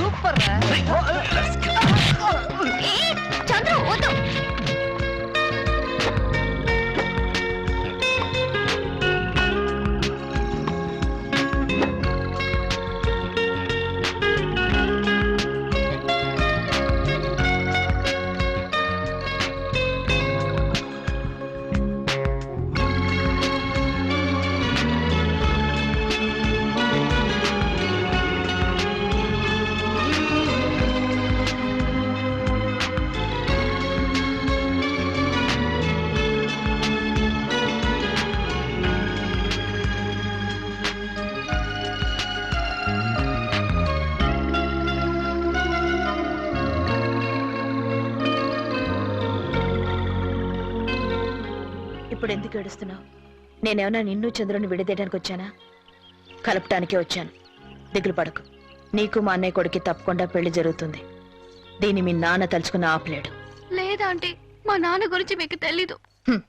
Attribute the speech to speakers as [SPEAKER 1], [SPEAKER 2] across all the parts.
[SPEAKER 1] Super
[SPEAKER 2] ఇప్పుడు ఎందుకు ఏడుస్తున్నావు? నేనేమన్నా నిన్ను చంద్రుని విడదీయడానికి వచ్చానా? కలపటానికే వచ్చాను. దిగులు పడకు. నీకు మా అన్నయ్య కొడుకి తప్పకుండా పెళ్ళి జరుగుతుంది. దీన్ని మీ నాన్న తలుచుకుని ఆపలేడు.
[SPEAKER 1] లేదా అంటే మా నాన్న గురించి మీకు తెలీదు.
[SPEAKER 2] హ్మ్.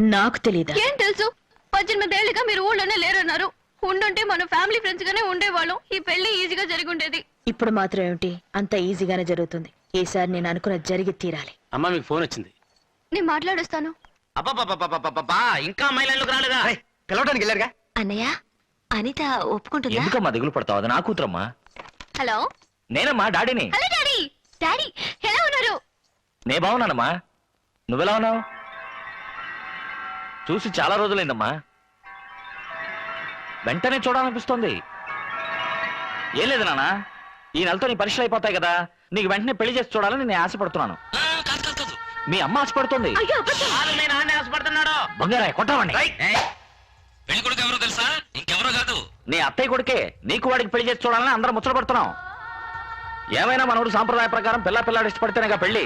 [SPEAKER 2] నాకు తెలీదా?
[SPEAKER 1] ఏం తెలుసు? పద్దెనిమిదేళ్ళుగా మీరు ఊళ్ళోనే లేరన్నారు. ఉండుంటే మన ఫ్యామిలీ ఫ్రెండ్స్ గానే ఉండేవాళ్ళం. ఈ పెళ్ళి ఈజీగా జరిగి ఉండేది.
[SPEAKER 2] ఇప్పుడు మాత్రం ఏమిటి? అంత ఈజీగానే జరుగుతుంది. ఈసారి నేను అనుకున్న జరిగి తీరాలి.
[SPEAKER 3] అమ్మా మీకు ఫోన్ వచ్చింది.
[SPEAKER 1] నేను మాట్లాడొస్తాను.
[SPEAKER 3] ఇంకా అమ్మాయిలకు రాలేదా?
[SPEAKER 4] పిలవడానికి వెళ్ళారుగా?
[SPEAKER 1] అన్నయ్య అనిత ఒప్పుకుంటుందా?
[SPEAKER 5] ఎందుకమ్మా దిగులు పడతావు అది నా కూతురమ్మా.
[SPEAKER 1] హలో?
[SPEAKER 5] నేనమ్మా డాడీని.
[SPEAKER 1] Hello daddy. డాడీ ఎలా ఉన్నారు?
[SPEAKER 5] నే బాగున్నానమ్మా. నువ్వెలా ఉన్నావు? చూసి చాలా రోజులైందమ్మా. వెంటనే చూడాలనిపిస్తోంది. ఏం లేదు నాన్న ఈ నెలతో నీ పరీక్షలు అయిపోతాయి కదా. నీకు వెంటనే పెళ్ళి చేసి చూడాలని నేను ఆశపడుతున్నాను. మీ అమ్మ ఆశపడుతుంది.
[SPEAKER 1] అయ్యో అబద్ధం.
[SPEAKER 3] మీ నాన్న ఆశపడుతున్నాడు.
[SPEAKER 5] బంగారా కొట్టవండి.
[SPEAKER 6] పెళ్ళి కొడుకు ఎవరో తెలుసా? ఇంకెవరో కాదు.
[SPEAKER 5] నీ అత్తయ్య కొడుకే నీకు వాడికి పెళ్ళి చేసి చూడాలని అందరం ముచ్చట పడుతున్నాం. ఏమైనా మనోడు సాంప్రదాయ ప్రకారం పిల్ల పిల్లాడు ఇష్టపడితేనేగా పెళ్ళి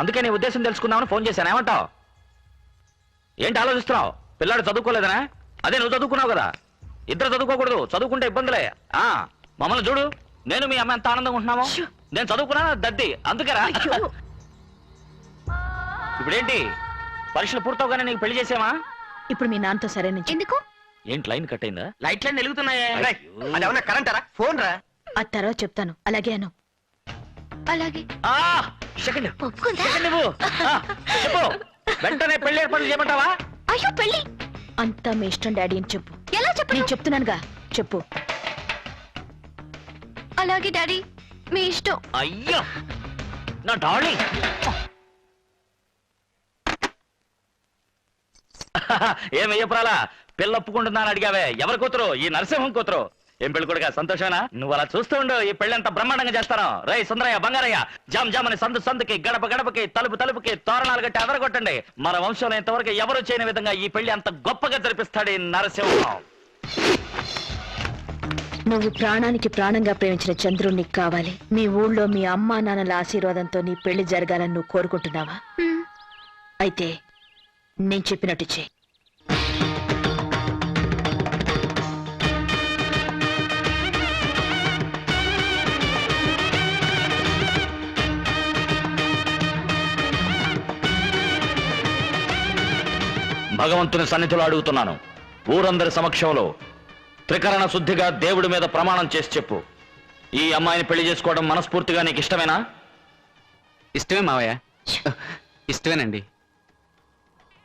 [SPEAKER 5] అందుకే నీ ఉద్దేశం తెలుసుకుందామని ఫోన్ చేశాను. ఏమంటావు? ఏంటి ఆలోచిస్తున్నావు? పిల్లాడు చదువుకోలేదనా? అదే నువ్వు చదువుకున్నావు కదా. ఇద్దరు చదువుకోకూడదు. చదువుకుంటే ఇబ్బందులే. ఆ మమ్మల్ని చూడు. నేను మీ అమ్మ ఎంత ఆనందంగా ఉంటున్నామో. నేను చదువుకున్నా దద్ది. అందుకేరా ఇప్పుడేంటి? పరీక్షలు పూర్తవగానే నీకు పెళ్ళి చేసామా
[SPEAKER 2] ఇప్పుడు మీ నాన్నతో సరే నుంచి.
[SPEAKER 1] ఎందుకు?
[SPEAKER 5] ఏంటి లైన్ కట్ అయిందా?
[SPEAKER 3] లైట్లన్నీ వెలుగుతున్నాయే.
[SPEAKER 4] అది ఏమన్నా కరెంటారా? ఫోన్ రా
[SPEAKER 2] ఆ తర్వాత చెప్తాను. అలాగే అను.
[SPEAKER 1] అలాగే.
[SPEAKER 5] ఆ సెకండ్
[SPEAKER 1] ఒప్పుకుందా?
[SPEAKER 5] సెకండ్ నువ్వు. ఆ, చెప్పు. వెంటనే పెళ్ళి ఏర్పాట్లు చేయమంటావా?
[SPEAKER 1] అయ్యో పెళ్ళి.
[SPEAKER 2] అంతా మీ ఇష్టం డాడీ అని చెప్పు.
[SPEAKER 1] ఎలా చెప్పను?
[SPEAKER 2] నేను చెప్తున్నానుగా. చెప్పు.
[SPEAKER 1] అలాగే డాడీ. మీ ఇష్టం.
[SPEAKER 5] అయ్యో. నా డార్లింగ్. ఏమయ్యపురాలా పిల్ల ఒప్పుకుంటుందని అడిగావే. ఎవరి కూతురు? ఈ నరసింహం కూతురు. ఏం పెళ్ళి కొడుక సంతోషమేనా నువ్వు అలా చూస్తూ ఉండు ఈ పెళ్ళి ఎంత బ్రహ్మాండంగా చేస్తాను. రై సుందరయ్య బంగారయ్య జామ్ జామ్ అని సందు సందుకి గడప గడపకి తలుపు తలుపుకి తోరణాలు కట్టి అదరగొట్టండి. మన వంశంలో ఇంతవరకు ఎవరు చేయని విధంగా ఈ పెళ్ళి అంత గొప్పగా జరిపిస్తాడు ఈ నరసింహం.
[SPEAKER 2] నువ్వు ప్రాణానికి ప్రాణంగా ప్రేమించిన చంద్రుణ్ణి కావాలి. మీ ఊళ్ళో మీ అమ్మా నాన్నల ఆశీర్వాదంతో నీ పెళ్ళి జరగాలని నువ్వు కోరుకుంటున్నావా. అయితే నేను చెప్పినట్టు చేయి.
[SPEAKER 5] భగవంతుని సన్నిధిలో అడుగుతున్నాను. ఊరందరి సమక్షంలో త్రికరణ శుద్ధిగా దేవుడి మీద ప్రమాణం చేసి చెప్పు. ఈ అమ్మాయిని పెళ్ళి చేసుకోవడం మనస్ఫూర్తిగా నీకు ఇష్టమేనా?
[SPEAKER 3] ఇష్టమే మావయ్య. ఇష్టమేనండి.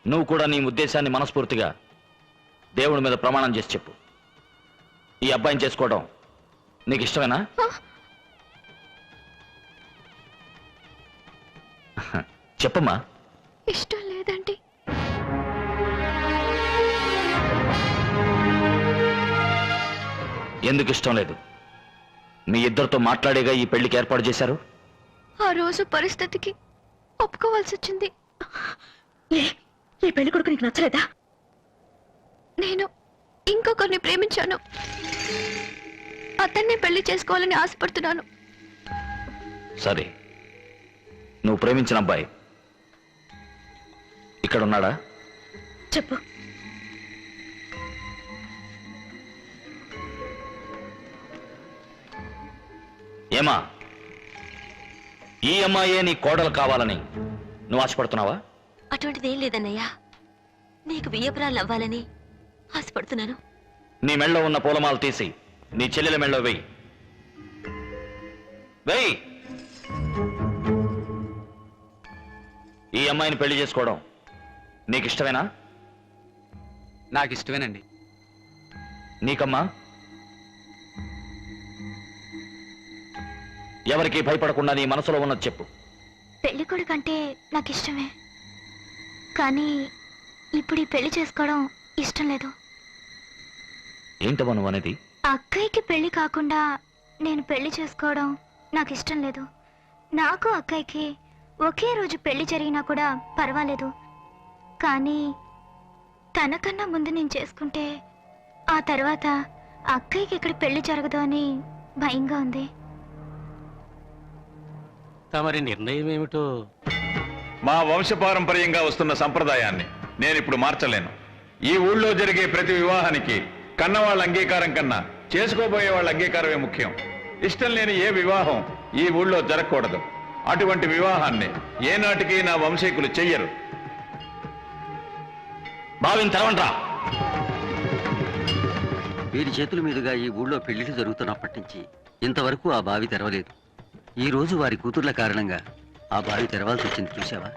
[SPEAKER 5] నువ్వు కూడా నీ ఉద్దేశాన్ని మనస్ఫూర్తిగా దేవుడి మీద ప్రమాణం చేసి చెప్పు. ఈ అబ్బాయిని చేసుకోవడం నీకు ఇష్టమేనా? చెప్పమ్మా.
[SPEAKER 1] ఇష్టం లేదండి.
[SPEAKER 5] ఎందుకు ఇష్టం లేదు? మీ ఇద్దరితో మాట్లాడేగా ఈ పెళ్ళికి ఏర్పాటు చేశారు?
[SPEAKER 1] ఆ రోజు పరిస్థితికి ఒప్పుకోవాల్సి వచ్చింది.
[SPEAKER 2] ఈ పెళ్ళి కొడుకు నీకు నచ్చలేదా?
[SPEAKER 1] నేను ఇంకొకరిని ప్రేమించాను. అతన్నే పెళ్ళి చేసుకోవాలని ఆశపడుతున్నాను.
[SPEAKER 5] సరే. నువ్వు ప్రేమించిన అబ్బాయి ఇక్కడ ఉన్నాడా
[SPEAKER 2] చెప్పు.
[SPEAKER 5] ఏమా? ఈ అమ్మాయే నీ కోడలు కావాలని నువ్వు ఆశపడుతున్నావా?
[SPEAKER 1] అటువంటిది ఏం లేదన్నయ్యా. నీకు బియ్యపురాలు అవ్వాలని ఆశపడుతున్నాను.
[SPEAKER 5] నీ మెళ్ళో ఉన్న పూలమాల తీసి నీ చెల్లెల మెళ్ళో వెయ్యి వెయ్యి ఈ అమ్మాయిని పెళ్ళి చేసుకోవడం నీకు ఇష్టమేనా
[SPEAKER 3] నాకు ఇష్టమేనండి
[SPEAKER 5] నీకమ్మా ఎవరికి భయపడకుండా నీ మనసులో ఉన్నది చెప్పు.
[SPEAKER 7] పెళ్ళి కొడుకంటే నాకు ఇష్టమే కానీ ఇప్పుడు ఈ పెళ్ళి చేసుకోవడం ఇష్టం లేదు.
[SPEAKER 5] ఏంటమ్మా నువ్వు అనేది?
[SPEAKER 7] అక్కయ్యకి పెళ్ళి కాకుండా నేను పెళ్ళి చేసుకోవడం నాకు ఇష్టం లేదు. నాకు అక్కయ్యకి ఒకే రోజు పెళ్ళి జరిగినా కూడా పర్వాలేదు. కానీ తనకన్నా ముందు నేను చేసుకుంటే ఆ తర్వాత అక్కయ్యకి ఇక్కడ పెళ్ళి జరగదు అని భయంగా ఉంది.
[SPEAKER 8] తమరి నిర్ణయం ఏమిటో?
[SPEAKER 9] మా వంశపారంపర్యంగా వస్తున్న సంప్రదాయాన్ని నేను ఇప్పుడు మార్చలేను. ఈ ఊళ్ళో జరిగే ప్రతి వివాహానికి కన్నవాళ్ళ అంగీకారం కన్నా చేసుకోబోయే వాళ్ళ అంగీకారమే ముఖ్యం. ఇష్టం లేని ఏ వివాహం ఈ ఊళ్ళో జరగకూడదు. అటువంటి వివాహాన్ని ఏనాటికి నా వంశీకులు చెయ్యరు.
[SPEAKER 5] భావిని తెరవంట్రా
[SPEAKER 10] వీరి చేతుల మీదుగా ఈ ఊళ్ళో పెళ్ళిళ్ళు జరుగుతున్నప్పటి నుంచి ఇంతవరకు ఆ బావి తెరవలేదు. ఈ రోజు వారి కూతుర్ల కారణంగా ఆ బావి తెరవాల్సి వచ్చింది చూసావా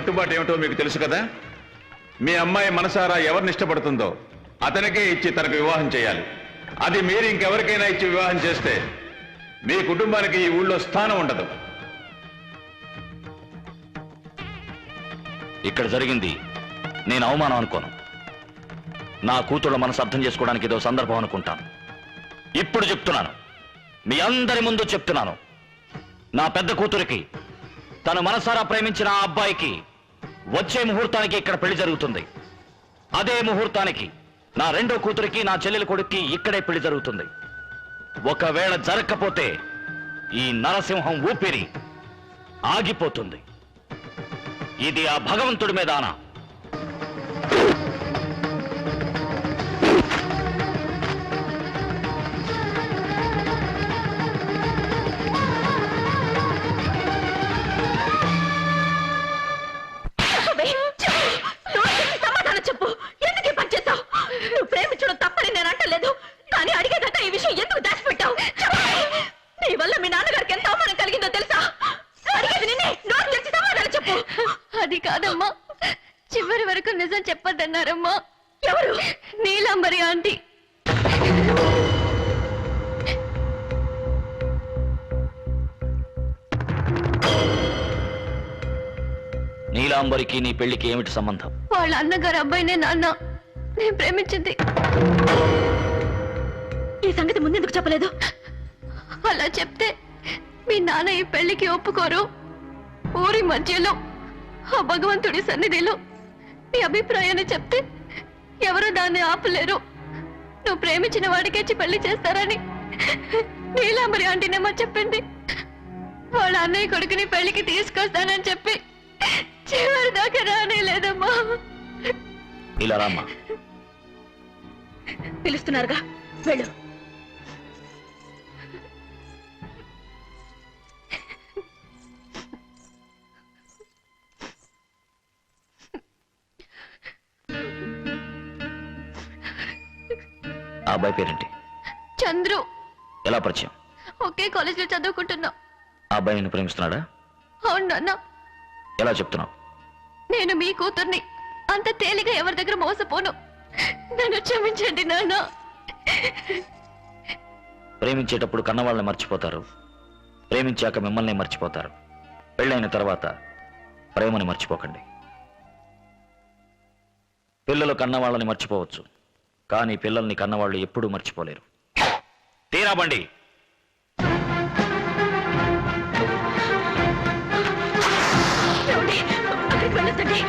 [SPEAKER 9] కట్టుబాటు ఏమిటో మీకు తెలుసు కదా? మీ అమ్మాయి మనసారా ఎవరిని ఇష్టపడుతుందో అతనికే ఇచ్చి తనకు వివాహం చేయాలి. అది మీరు ఇంకెవరికైనా ఇచ్చి వివాహం చేస్తే మీ కుటుంబానికి ఈ ఊళ్ళో స్థానం ఉండదు.
[SPEAKER 5] ఇక్కడ జరిగింది నేను అవమానం అనుకోను. నా కూతుళ్ళ మనసు అర్థం చేసుకోవడానికి ఏదో సందర్భం అనుకుంటాను. ఇప్పుడు చెప్తున్నాను. మీ అందరి ముందు చెప్తున్నాను. నా పెద్ద కూతురికి తను మనసారా ప్రేమించిన ఆ అబ్బాయికి వచ్చే ముహూర్తానికి ఇక్కడ పెళ్ళి జరుగుతుంది. అదే ముహూర్తానికి నా రెండో కూతురికి నా చెల్లెల కొడుక్కి ఇక్కడే పెళ్ళి జరుగుతుంది. ఒకవేళ జరగకపోతే ఈ నరసింహం ఊపిరి ఆగిపోతుంది. ఇది ఆ భగవంతుడి మీద
[SPEAKER 1] చెప్పొద్దన్నారమ్మా
[SPEAKER 2] ఎవరు?
[SPEAKER 1] నీలాంబరి ఆంటీ.
[SPEAKER 5] నీలాంబరికి నీ పెళ్ళికి ఏమిటి సంబంధం?
[SPEAKER 1] వాళ్ళ అన్నగారు అబ్బాయినే నాన్న. నేను ప్రేమించింది.
[SPEAKER 2] ఈ సంగతి ముందెందుకు చెప్పలేదు?
[SPEAKER 1] అలా చెప్తే మీ నాన్న ఈ పెళ్ళికి ఒప్పుకోరు. ఊరి మధ్యలో ఆ భగవంతుడి సన్నిధిలో మీ అభిప్రాయాన్ని చెప్తే ఎవరు దాన్ని ఆపలేరు. నువ్వు ప్రేమించిన వాడికిచ్చి పెళ్ళి చేస్తారని నీలాంబరి ఆంటీనేమో చెప్పింది వాళ్ళ అన్నయ్య కొడుకుని పెళ్ళికి తీసుకొస్తానని చెప్పి చివరి దాకా రానే లేదమ్మా
[SPEAKER 5] ఇలా రామ్మా.
[SPEAKER 2] పిలుస్తున్నారుగా వెళ్ళు.
[SPEAKER 5] అబ్బాయి పేరేంటి?
[SPEAKER 1] చంద్రు.
[SPEAKER 5] ఎలా పరిచయం?
[SPEAKER 1] ఒకే కాలేజీలో చదువుకుంటున్నా.
[SPEAKER 5] ఆ అబ్బాయి నిన్ను ప్రేమిస్తున్నాడా?
[SPEAKER 1] అవును నాన్న.
[SPEAKER 5] ఎలా చెప్తున్నావు?
[SPEAKER 1] నేను మీ కూతుర్ని అంత తేలిగా ఎవరి దగ్గర మోసపోను. నన్ను క్షమించండి నాన్న.
[SPEAKER 5] ప్రేమించేటప్పుడు కన్నవాళ్ళని మర్చిపోతారు. ప్రేమించాక మిమ్మల్ని మర్చిపోతారు. పెళ్ళైన తర్వాత ప్రేమని మర్చిపోకండి. పిల్లలు కన్నవాళ్ళని మర్చిపోవచ్చు. కానీ పిల్లల్ని కన్నవాళ్ళు ఎప్పుడూ మర్చిపోలేరు. తీరా బండి.
[SPEAKER 2] అక్కడికి వెళ్ళొద్దండి.